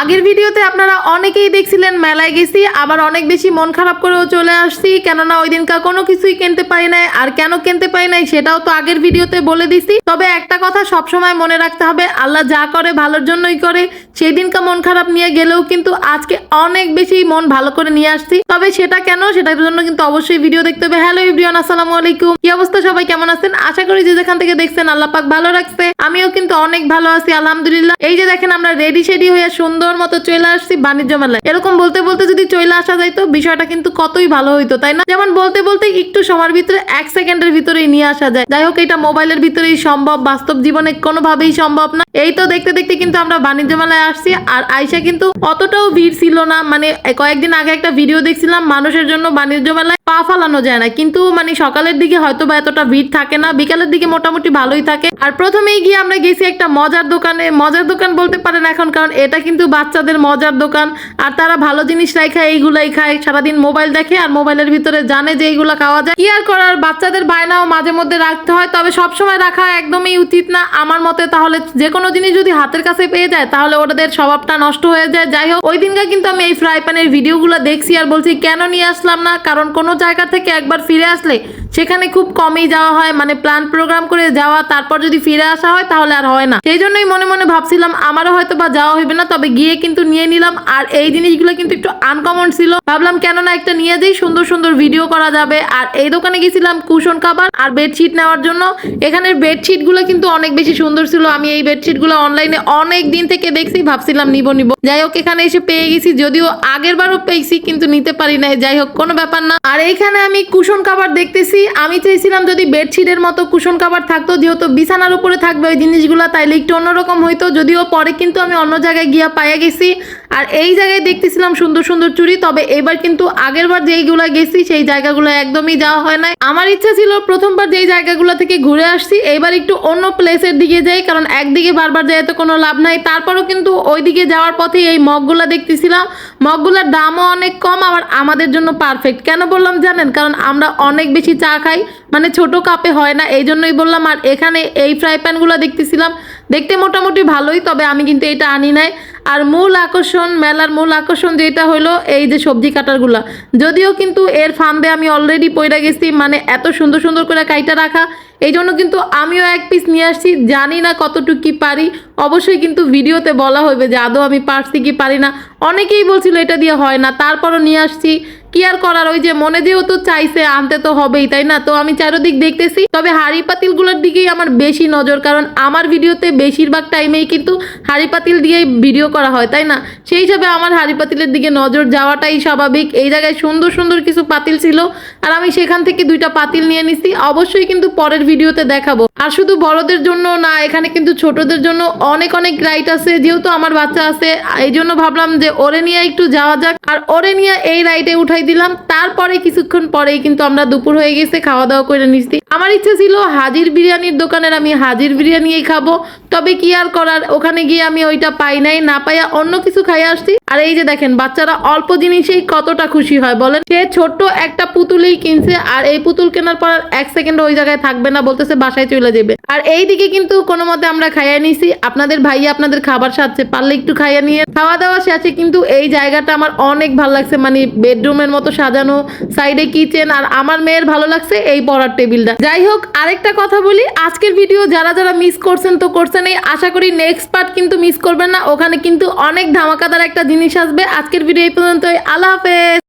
আগের ভিডিওতে আপনারা অনেকেই দেখছিলেন মেলায় গেছি, আবার অনেক বেশি মন খারাপ করেও চলে আসছি, কেননা ওই দিনকার কোনো কিছুই কিনতে পারি নাই, আর কেন কিনতে পারি নাই সেটাও তো আগের ভিডিওতে বলে দিছি। তবে একটা কথা সবসময় মনে রাখতে হবে, আল্লাহ যা করে ভালোর জন্যই করে সেই দিনকার মন খারাপ নিয়ে গেলেও কিন্তু আজকে অনেক বেশি মন ভালো করে নিয়ে আসছি। তবে সেটা কেন? সেটার জন্য কিন্তু অবশ্যই ভিডিও দেখতে হবে। হ্যালো ইব্রিয়ান আসসালামু আলাইকুম। কি অবস্থা? সবাই কেমন আছেন? আশা করি যে যেখান থেকে দেখছেন আল্লাহ পাক ভালো রাখছে। আমিও কিন্তু অনেক ভালো আছি, আলহামদুলিল্লাহ। এই যে দেখেন আমরা রেডি শেডি হয়ে সুন্দর মতো চলে আসছি, বাণিজ্য মেলায়। এরকম বলতে বলতে যদি চলে আসা যাইতো, বিষয়টা কিন্তু কতই ভালো হইতো, তাই না? যেমন বলতে বলতে একটু সময়ের ভিতরে এক সেকেন্ডের ভিতরেই নিয়ে আসা যায়। যাই হোক, এটা মোবাইলের ভিতরেই সম্ভব, বাস্তব জীবনে কোনোভাবেই সম্ভব না। এই তো দেখতে দেখতে কিন্তু আমরা বাণিজ্য মেলায় আসছি, আর আইসা কিন্তু অতটাও ভিড় ছিল না। মানে কয়েকদিন আগে একটা ভিডিও দেখছিলাম, মানুষের জন্য বাণিজ্য মেলায় পা ফালানো যায় না। কিন্তু মানে সকালের দিকে হয়তো বা এতটা ভিড় থাকে না, বিকালের দিকে মোটামুটি ভালোই থাকে। আর প্রথমেই গিয়ে আমরা গেছি একটা মজার দোকানে। মজার দোকান বলতে পারেন এখন, কারণ এটা কিন্তু বাচ্চাদের মজার দোকান। আর তারা ভালো জিনিসটাই খায়, এইগুলাই খায়। সারাদিন মোবাইল দেখে আর মোবাইলের ভিতরে জানে যে এইগুলো খাওয়া যায়। কি আর করার বাচ্চাদের বায়নাও মাঝে মধ্যে রাখতে হয়, তবে সবসময় রাখা একদমই উচিত না। আমার মতে তাহলে যে কোনো জিনিস যদি হাতের কাছে পেয়ে যায়, তাহলে ওদের স্বভাবটা নষ্ট হয়ে যায়। যাই হোক ওই দিনকে কিন্তু আমি এই ফ্রাই প্যানের ভিডিওগুলো দেখছি আর বলছি, কেন নিয়ে আসলাম না? কারণ কোনো জায়গা থেকে একবার ফিরে আসলে সেখানে খুব কমই যাওয়া হয় মানে প্ল্যান প্রোগ্রাম করে যাওয়া, তারপর যদি ফিরে আসা হয় তাহলে আর হয় না। সেই জন্যই মনে মনে ভাবছিলাম আমারও হয়তো বা যাওয়া হইবে না, তবে গিয়ে কিন্তু নিয়ে নিলাম। আর এই জিনিসগুলো কিন্তু একটু আনকমন ছিল। ভাবলাম কেন না একটা নিয়ে যাই সুন্দর সুন্দর ভিডিও করা যাবে। আর এই দোকানে গেছিলাম কুশন কাবার আর বেডশিট নেওয়ার জন্য। এখানের বেডশিটগুলো কিন্তু অনেক বেশি সুন্দর ছিল। আমি এই বেডশিটগুলো অনলাইনে অনেক দিন থেকে দেখছি, ভাবছিলাম নিব নিব। যাই হোক, এখানে এসে পেয়ে গেছি। যদিও আগের বারও পেয়েছি, কিন্তু নিতে পারি নাই। যাই হোক, কোনো ব্যাপার না। আর এইখানে আমি কুশন কাবার দেখতেছি। আমি চেয়েছিলাম যদি বেডশিটের মতো কুশন কাবার থাকতো, যেহেতু বিছানার উপরে থাকবে ওই জিনিসগুলো, তাইলে একটু অন্যরকম হইতো। যদিও পরে কিন্তু আমি অন্য জায়গায় গিয়া পাইয়া গেছি। আর এই জায়গায় দেখতেছিলাম সুন্দর সুন্দর চুড়ি তবে এবার কিন্তু আগের বার যেইগুলো গেছি, সেই জায়গাগুলো একদমই যাওয়া হয় নাই। আমার ইচ্ছা ছিল প্রথমবার যেই জায়গাগুলো থেকে ঘুরে আসছি এবার একটু অন্য প্লেসের দিকে যাই, কারণ একদিকে বারবার যাই তো কোনো লাভ নাই। তারপরও কিন্তু ওইদিকে যাওয়ার পথে এই মগগুলো দেখতেছিলাম। মগগুলোর দামও অনেক কম, আবার আমাদের জন্য পারফেক্ট কেন বললাম জানেন? কারণ আমরা অনেক বেশি চা খাই মানে ছোট কাপে হয় না এই জন্যই বললাম। আর এখানে এই ফ্রাই প্যানগুলো দেখতেছিলাম, দেখতে মোটামুটি ভালোই, তবে আমি কিন্তু এটা আনি নাই। আর মূল আকর্ষণ, মেলার মূল আকর্ষণ যেটা হলো এই যে সবজি কাটারগুলা। যদিও কিন্তু এর ফান্দে আমি অলরেডি পইরা গেছি মানে এত সুন্দর সুন্দর করে কাইটা রাখা। এই জন্য কিন্তু আমিও এক পিস নিয়ে আসছি, জানি না কতটুকু কি পারি। অবশ্যই কিন্তু ভিডিওতে বলা হবে যে আদৌ আমি পারছি কি পারি না। অনেকেই বলছিল এটা দিয়ে হয় না, তারপরও নিয়ে আসছি। কি আর করার, ওই যে মনে যেহেতু চাইছে, আনতে তো হবেই, তাই না? তো আমি চারোদিক দেখতেছি। তবে হাড়ি পাতিলগুলোর দিকেই আমার বেশি নজর, কারণ আমার ভিডিওতে বেশিরভাগ টাইমেই কিন্তু হাড়ি পাতিল দিয়েই ভিডিও করা হয়, তাই না? সেই হিসাবে আমার হাড়ি পাতিলের দিকে নজর যাওয়াটাই স্বাভাবিক। এই জায়গায় সুন্দর সুন্দর কিছু পাতিল ছিল আর আমি সেখান থেকে দুইটা পাতিল নিয়ে নিছি। অবশ্যই কিন্তু পরের ভিডিওতে দেখাবো। আর শুধু বড়দের জন্য না, এখানে কিন্তু ছোটদের জন্য অনেক অনেক রাইড আছে। যেহেতু আমার বাচ্চা আছে, এই জন্য ভাবলাম যে ওরে নিয়ে একটু যাওয়া যাক। আর ওরে নিয়ে এই রাইডে উঠাই দিলাম। তারপরে কিছুক্ষণ পরেই কিন্তু আমরা দুপুর হয়ে গেছে খাওয়া দাওয়া করে নিচ্ছি আমার ইচ্ছে ছিল হাজির বিরিয়ানির দোকানের আমি হাজির বিরিয়ানিই খাব। তবে কি আর করার? ওখানে গিয়ে আমি ওইটা পাই নাই, না পাইয়া অন্য কিছু খাইয়া আসছি আর এই যে দেখেন, বাচ্চারা অল্প জিনিসেই কতটা খুশি হয় বলেন? সে ছোট্ট একটা পুতুলই কিনছে আর এই পুতুল কেনার পর এক সেকেন্ড ওই জায়গায় থাকবে না, বলতেছে বাসায় চলে যাবে। আর এই দিকে কিন্তু কোনো মতে আমরা খাইয়া নিছি। আপনাদের ভাইয়া আপনাদের খাবার সাথে পারলে একটু খাইয়া নিয়ে। খাওয়া দাওয়া শেষে কিন্তু এই জায়গাটা আমার অনেক ভালো লাগছে মানে বেডরুমের মতো সাজানো, সাইডে কিচেন আর আমার মেয়ের ভালো লাগছে এই পড়ার টেবিলটা। যাই হোক, আরেকটা কথা বলি, আজকের ভিডিও যারা যারা মিস করছেন তো করছেন এই আশা করি নেক্সট পার্ট কিন্তু মিস করবেন না, ওখানে কিন্তু অনেক ধামাকাদার একটা জিনিস আসবে। আজকের ভিডিও এই পর্যন্তই। আল্লাহ হাফেজ।